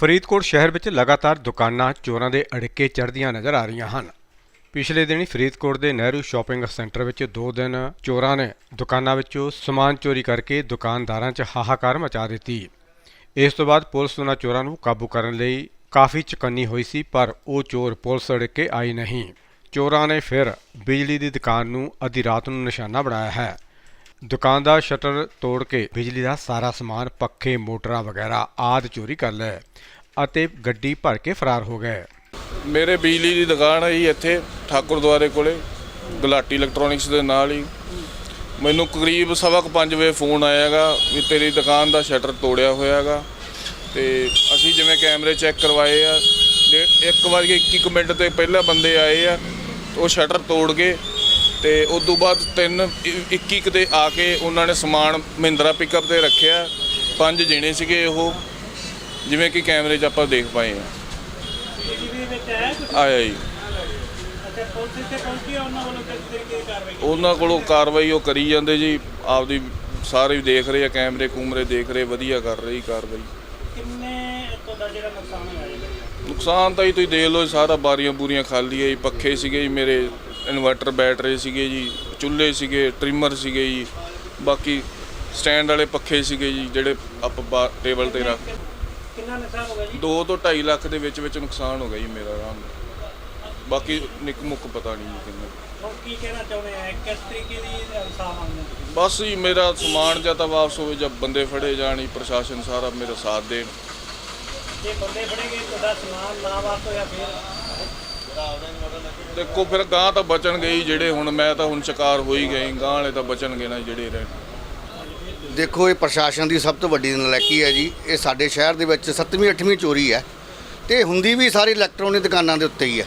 ਫਰੀਦਕੋਟ ਸ਼ਹਿਰ ਵਿੱਚ ਲਗਾਤਾਰ ਦੁਕਾਨਾਂ, ਚੋਰਾਂ ਦੇ ਅੜਿੱਕੇ ਚੜ੍ਹਦੀਆਂ ਨਜ਼ਰ ਆ ਰਹੀਆਂ ਹਨ। ਪਿਛਲੇ ਦਿਨੀ ਫਰੀਦਕੋਟ ਦੇ ਨਹਿਰੂ ਸ਼ਾਪਿੰਗ ਸੈਂਟਰ ਵਿੱਚ ਦੋ ਦਿਨ ਚੋਰਾਂ ਨੇ ਦੁਕਾਨਾਂ ਵਿੱਚੋਂ ਸਮਾਨ ਚੋਰੀ ਕਰਕੇ ਦੁਕਾਨਦਾਰਾਂ 'ਚ ਹਾਹਾਕਾਰ ਮਚਾ ਦਿੱਤੀ। ਇਸ ਤੋਂ ਬਾਅਦ ਪੁਲਿਸ ਉਹਨਾਂ ਚੋਰਾਂ ਨੂੰ ਕਾਬੂ ਕਰਨ ਲਈ ਕਾਫੀ ਚੁਕੰਨੀ ਹੋਈ ਸੀ, ਪਰ ਉਹ ਚੋਰ ਪੁਲਿਸ ਅੜਿੱਕੇ ਆਈ ਨਹੀਂ। ਚੋਰਾਂ ਨੇ ਫਿਰ ਬਿਜਲੀ ਦੀ ਦੁਕਾਨ ਨੂੰ ਅੱਧੀ ਰਾਤ ਨੂੰ ਨਿਸ਼ਾਨਾ ਬਣਾਇਆ ਹੈ। ਦੁਕਾਨ ਦਾ ਸ਼ਟਰ ਤੋੜ ਕੇ ਬਿਜਲੀ ਦਾ ਸਾਰਾ ਸਮਾਨ, ਪੱਖੇ, ਮੋਟਰਾਂ ਵਗੈਰਾ ਆਦਿ ਚੋਰੀ ਕਰ ਲਏ। ਅਤੇ ਗੱਡੀ ਭਰ ਕੇ ਫਰਾਰ ਹੋ ਗਏ। ਮੇਰੇ ਬਿਜਲੀ ਦੀ ਦੁਕਾਨ ਹੈ ਜੀ ਇੱਥੇ ਠਾਕੁਰ ਦੁਆਰੇ ਕੋਲੇ, ਗੁਲਾਟੀ ਇਲੈਕਟ੍ਰੋਨਿਕਸ ਦੇ ਨਾਲ ਹੀ। ਮੈਨੂੰ ਕਰੀਬ ਸਵਾ ਕੁ ਪੰਜ ਵਜੇ ਫੋਨ ਆਇਆਗਾ ਵੀ ਤੇਰੀ ਦੁਕਾਨ ਦਾ ਸ਼ਟਰ ਤੋੜਿਆ ਹੋਇਆਗਾ। ਤੇ ਅਸੀਂ ਜਿਵੇਂ ਕੈਮਰੇ ਚੈੱਕ ਕਰਵਾਏ ਆ, ਤੇ ਇੱਕ ਵਾਰੀ 21 ਮਿੰਟ ਤੇ ਪਹਿਲਾਂ ਬੰਦੇ ਆਏ ਆ, ਉਹ ਸ਼ਟਰ ਤੋੜ ਗਏ। ਤੇ ਉਸ ਤੋਂ ਬਾਅਦ ਤਿੰਨ 21 ਤੇ ਆ ਕੇ ਉਹਨਾਂ ਨੇ ਸਮਾਨ ਮਹਿੰਦਰਾ ਪਿਕਅਪ ਤੇ ਰੱਖਿਆ। ਪੰਜ ਜਣੇ ਸੀਗੇ ਉਹ। ਜਿਵੇਂ ਕਿ ਕੈਮਰੇ 'ਚ ਆਪਾਂ ਦੇਖ ਪਾਏ ਆ। ਵਿੱਚ ਕੁਝ ਆਇਆ ਜੀ। ਅੱਛਾ ਪੁਲਿਸ ਇੱਥੇ ਪਹੁੰਚੀ ਹੈ ਉਹਨਾਂ ਵੱਲੋਂ ਕਿਸ ਤਰੀਕੇ ਦੀ ਕਾਰਵਾਈ ਕੀਤੀ? ਉਹਨਾਂ ਕੋਲੋਂ ਕਾਰਵਾਈ ਉਹ ਕਰੀ ਜਾਂਦੇ ਜੀ। ਆਪਦੀ ਸਾਰੇ ਦੇਖ ਰਹੇ ਆ ਕੈਮਰੇ ਕੂਮਰੇ ਦੇਖ ਰਹੇ ਵਧੀਆ ਕਰ ਰਹੀ ਕਾਰਵਾਈ। ਕਿੰਨੇ ਤੁਹਾਡਾ ਜਿਹੜਾ ਨੁਕਸਾਨ ਹੋਇਆ ਜੀ? ਨੁਕਸਾਨ ਤਾਂ ਜੀ ਤੁਸੀਂ ਦੇਖ ਲਓ ਜੀ, ਸਾਰਾ ਬਾਰੀਆਂ ਬੂਰੀਆਂ ਖਾਲੀ ਹੈ ਜੀ ਪੱਖੇ ਸੀਗੇ ਜੀ ਮੇਰੇ ਇਨਵਰਟਰ ਬੈਟਰੀ ਸੀਗੇ ਜੀ ਚੁੱਲ੍ਹੇ ਸੀਗੇ ਟ੍ਰਿਮਰ ਸੀਗੇ ਜੀ ਬਾਕੀ ਸਟੈਂਡ ਵਾਲੇ ਪੱਖੇ ਸੀਗੇ ਜੀ ਜਿਹੜੇ ਆਪਾਂ ਟੇਬਲ ਤੇ ਰੱਖ ਕਿੰਨਾ ਨੁਕਸਾਨ ਹੋ ਗਿਆ ਜੀ? 2 ਤੋਂ 2.5 ਲੱਖ ਦੇ ਵਿੱਚ ਵਿੱਚ ਨੁਕਸਾਨ ਹੋ ਗਿਆ ਜੀ ਮੇਰਾ ਆਰਾਮ ਨਾਲ। ਬਾਕੀ ਨਿੱਕ ਮੁੱਕ ਪਤਾ ਨਹੀਂ ਜੀ ਕਿੰਨਾ। ਹੁਣ ਕੀ ਕਹਿਣਾ ਚਾਹੁੰਦੇ ਆ? ਕਿਸ ਤਰੀਕੇ ਦੀ ਇਨਸਾਫ ਮੰਗਦੇ ਤੁਸੀਂ? ਬਸ ਜੀ ਮੇਰਾ ਸਮਾਨ ਜਾਂ ਤਾਂ ਵਾਪਸ ਹੋਵੇ ਜਾਂ ਬੰਦੇ ਫੜੇ ਜਾਣ ਜੀ ਪ੍ਰਸ਼ਾਸਨ ਸਾਰਾ ਮੇਰਾ ਸਾਥ ਦੇਣ। ਜੇ ਬੰਦੇ ਫੜੇਗੇ ਤੁਹਾਡਾ ਸਮਾਨ ਨਾ ਵਾਪਸ ਹੋਇਆ ਫਿਰ? ਦੇਖੋ ਫਿਰ ਗਾਂ ਤਾਂ ਬਚਣਗੇ ਹੀ ਜਿਹੜੇ ਹੁਣ ਮੈਂ ਤਾਂ ਹੁਣ ਸ਼ਿਕਾਰ ਹੋ ਹੀ ਗਏ ਗਾਂ ਵਾਲੇ ਤਾਂ ਬਚਣਗੇ ਨਾ ਜਿਹੜੇ ਰਹਿਣ। ਦੇਖੋ, ਇਹ ਪ੍ਰਸ਼ਾਸਨ ਦੀ ਸਭ ਤੋਂ ਵੱਡੀ ਨਲਾਇਕੀ ਹੈ ਜੀ। ਇਹ ਸਾਡੇ ਸ਼ਹਿਰ ਦੇ ਵਿੱਚ 7ਵੀਂ 8ਵੀਂ ਚੋਰੀ ਹੈ ਤੇ ਹੁੰਦੀ ਵੀ ਸਾਰੀ ਇਲੈਕਟ੍ਰੋਨਿਕ ਦੁਕਾਨਾਂ ਦੇ ਉੱਤੇ ਹੀ ਹੈ।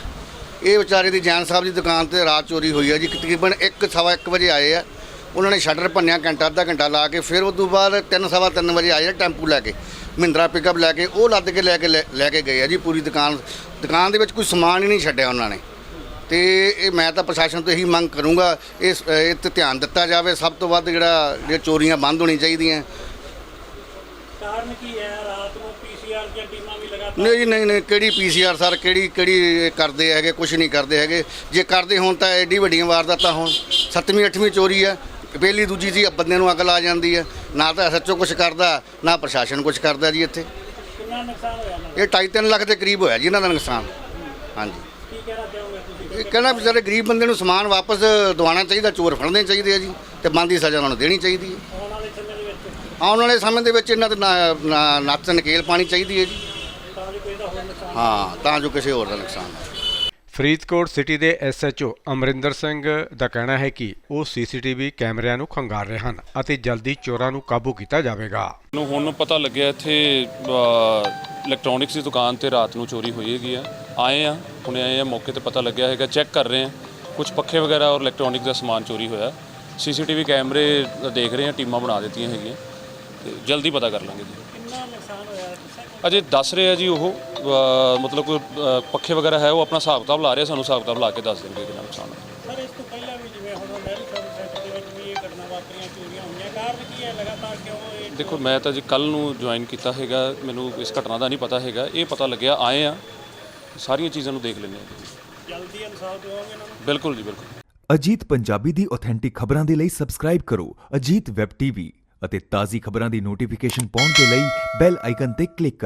ਇਹ ਵਿਚਾਰੇ ਦੀ ਜੈਨ ਸਾਹਿਬ ਦੀ ਦੁਕਾਨ ਤੇ ਰਾਤ ਚੋਰੀ ਹੋਈ ਹੈ ਜੀ। ਤਕਰੀਬਨ 1 ਸਵਾ 1 ਵਜੇ ਆਏ ਆ। ਉਹਨਾਂ ਨੇ ਸ਼ਟਰ ਭੰਨਿਆ, ਘੰਟਾ, ਅੱਧਾ ਘੰਟਾ ਲਾ ਕੇ ਫਿਰ ਉਸ ਤੋਂ ਬਾਅਦ 3 ਸਵਾ 3 ਵਜੇ ਆਏ ਆ ਟੈਂਪੂ ਲੈ ਕੇ, ਮਹਿੰਦਰਾ ਪਿਕਅਪ ਲੈ ਕੇ, ਉਹ ਲੱਦ ਕੇ ਲੈ ਕੇ ਲੈ ਲੈ ਕੇ ਗਏ ਆ ਜੀ ਪੂਰੀ ਦੁਕਾਨ। ਦੁਕਾਨ ਦੇ ਵਿੱਚ ਕੋਈ ਸਮਾਨ ਹੀ ਨਹੀਂ ਛੱਡਿਆ ਉਹਨਾਂ ਨੇ। ਤੇ ਇਹ ਮੈਂ ਤਾਂ ਪ੍ਰਸ਼ਾਸਨ ਤੋਂ ਇਹੀ ਮੰਗ ਕਰੂੰਗਾ ਇਸ ਇਹ ਤੇ ਧਿਆਨ ਦਿੱਤਾ ਜਾਵੇ ਸਭ ਤੋਂ ਵੱਧ ਜਿਹੜਾ ਜਿਹੜੀਆਂ ਚੋਰੀਆਂ ਬੰਦ ਹੋਣੀ ਚਾਹੀਦੀਆਂ। ਕਾਰਨ ਕੀ ਹੈ? ਰਾਤ ਨੂੰ ਪੀਸੀਆਰ ਦੀਆਂ ਟੀਮਾਂ ਵੀ ਲਗਾਤਾਰ ਨਹੀਂ ਜੀ ਨਹੀਂ ਨਹੀਂ ਕਿਹੜੀ ਪੀਸੀਆਰ ਸਰ ਕਿਹੜੀ ਕਿਹੜੀ ਇਹ ਕਰਦੇ ਹੈਗੇ ਕੁਝ ਨਹੀਂ ਕਰਦੇ ਹੈਗੇ। ਜੇ ਕਰਦੇ ਹੋਣ ਤਾਂ ਐਡੀ ਵੱਡੀਆਂ ਵਾਰਦਾਤਾਂ ਹੋਣ। ਸੱਤਵੀਂ ਅੱਠਵੀਂ ਚੋਰੀ ਹੈ। ਪਹਿਲੀ ਦੂਜੀ ਜੀ ਬੰਦੇ ਨੂੰ ਅਕਲ ਆ ਜਾਂਦੀ ਹੈ। ਨਾ ਤਾਂ ਐਸਐਚਓ ਕੁਝ ਕਰਦਾ ਨਾ ਪ੍ਰਸ਼ਾਸਨ ਕੁਝ ਕਰਦਾ ਜੀ ਇੱਥੇ। ਕਿੰਨਾ ਨੁਕਸਾਨ ਹੋਇਆ ਇਹ 2.5 ਲੱਖ ਦੇ ਕਰੀਬ ਹੋਇਆ ਜੀ ਇਹਨਾਂ ਦਾ ਨੁਕਸਾਨ। ਹਾਂਜੀ। ਕੀ ਕਹਿਣਾ ਚਾਹੋਗੇ ਤੁਸੀਂ? ਇਹ ਕਹਿਣਾ ਵਿਚਾਰੇ ਗਰੀਬ ਬੰਦੇ ਨੂੰ ਸਮਾਨ ਵਾਪਸ ਦਿਵਾਉਣਾ ਚਾਹੀਦਾ ਚੋਰ ਫੜਨੇ ਚਾਹੀਦੇ ਆ ਜੀ ਤੇ ਬੰਦੀ ਸਜ਼ਾ ਉਹਨਾਂ ਨੂੰ ਦੇਣੀ ਚਾਹੀਦੀ ਹੈ। ਆਉਣ ਵਾਲੇ ਸਮੇਂ ਦੇ ਵਿੱਚ? ਆਉਣ ਵਾਲੇ ਸਮੇਂ ਦੇ ਵਿੱਚ ਇਹਨਾਂ ਤੇ ਨਾ- ਨਾ- ਨੱਥ ਨਕੇਲ ਪਾਣੀ ਚਾਹੀਦੀ ਹੈ ਜੀ। ਤਾਂ ਜੋ ਕੋਈ ਦਾ ਹੋਰ ਨੁਕਸਾਨ ਹਾਂ ਤਾਂ ਜੋ ਕਿਸੇ ਹੋਰ ਦਾ ਨੁਕਸਾਨ ਨਾ ਹੋਵੇ। ਫਰੀਦਕੋਟ ਸਿਟੀ ਦੇ ਐਸਐਚਓ ਅਮਰਿੰਦਰ ਸਿੰਘ ਦਾ ਕਹਿਣਾ ਹੈ ਕਿ ਉਹ ਸੀਸੀਟੀਵੀ ਕੈਮਰਿਆਂ ਨੂੰ ਖੰਗਾਰ ਰਹੇ ਹਨ ਅਤੇ ਜਲਦੀ ਚੋਰਾਂ ਨੂੰ ਕਾਬੂ ਕੀਤਾ ਜਾਵੇਗਾ। ਨੂੰ ਹੁਣ ਪਤਾ ਲੱਗਿਆ ਇੱਥੇ ਇਲੈਕਟ੍ਰੋਨਿਕਸ ਦੀ ਦੁਕਾਨ ਤੇ ਰਾਤ ਨੂੰ ਚੋਰੀ ਹੋਈ ਹੈਗੀ ਆ। ਆਏ ਆ ਹੁਣੇ ਆਏ ਆ ਮੌਕੇ ਤੇ ਪਤਾ ਲੱਗਿਆ ਹੈਗਾ ਚੈੱਕ ਕਰ ਰਹੇ ਆ। ਕੁਝ ਪੱਖੇ ਵਗੈਰਾ ਔਰ ਇਲੈਕਟ੍ਰੋਨਿਕ ਦਾ ਸਮਾਨ ਚੋਰੀ ਹੋਇਆ। ਸੀਸੀਟੀਵੀ ਕੈਮਰੇ ਦੇਖ ਰਹੇ ਆ ਟੀਮਾਂ ਬਣਾ ਦਿੱਤੀਆਂ ਹੈਗੀਆਂ। ਤੇ ਜਲਦੀ ਪਤਾ ਕਰ ਲਾਂਗੇ ਜੀ। ਕਿੰਨਾ ਨੁਕਸਾਨ ਹੋਇਆ? ਦੱਸਿਆ ਕੋਈ? ਅਜੇ ਦੱਸ ਰਹੇ ਆ ਜੀ ਉਹ ਅ, ਮਤਲਬ ਕੋਈ ਅ, ਪੱਖੇ ਵਗੈਰਾ ਹੈ ਉਹ ਆਪਣਾ ਹਿਸਾਬ ਕਿਤਾਬ ਲਾ ਰਹੇ ਆ, ਸਾਨੂੰ ਹਿਸਾਬ ਕਿਤਾਬ ਲਾ ਕੇ ਦੱਸ ਦੇਣਗੇ ਕਿੰਨਾ ਨੁਕਸਾਨ ਹੈ ਸਰ ਇਸ ਤੋਂ ਪਹਿਲਾਂ ਵੀ ਜਿਵੇਂ ਹੁਣ ਨਹਿਰੂ ਸ਼ਾਪਿੰਗ ਸੈਂਟਰ ਦੇ ਵਿੱਚ ਵੀ ਇਹ ਘਟਨਾ ਵਾਪਰੀਆਂ ਚੋਰੀਆਂ ਹੋਈਆਂ ਕਾਰਨ ਕੀ ਹੈ ਲਗਾਤਾਰ ਕਿਉਂ ਇਹ ਦੇਖੋ ਮੈਂ ਤਾਂ ਜੀ ਕੱਲ ਨੂੰ ਜੁਆਇਨ ਕੀਤਾ ਹੈਗਾ ਮੈਨੂੰ ਇਸ ਘਟਨਾ ਦਾ ਨਹੀਂ ਪਤਾ ਹੈਗਾ। ਇਹ ਪਤਾ ਲੱਗਿਆ ਆਏ ਆ ਸਾਰੀਆਂ ਚੀਜ਼ਾਂ ਨੂੰ ਦੇਖ ਲੈਂਦੇ ਆ ਜੀ ਜਲਦੀ ਇਨਸਾਫ ਦਿਵਾਓਗੇ ਇਹਨਾਂ ਨੂੰ। ਬਿਲਕੁਲ ਜੀ ਬਿਲਕੁਲ। ਅਜੀਤ ਪੰਜਾਬੀ ਦੀ ਆਥੈਂਟਿਕ ਖਬਰਾਂ ਦੇ ਲਈ ਸਬਸਕ੍ਰਾਈਬ ਕਰੋ। ਅਜੀਤ ਵੈਬ ਟੀਵੀ ਅਤੇ ਤਾਜ਼ੀ ਖਬਰਾਂ ਦੀ ਨੋਟੀਫਿਕੇਸ਼ਨ ਪਾਉਣ ਦੇ ਲਈ ਬੈਲ ਆਈਕਨ ਤੇ ਕਲਿੱਕ ਕਰੋ।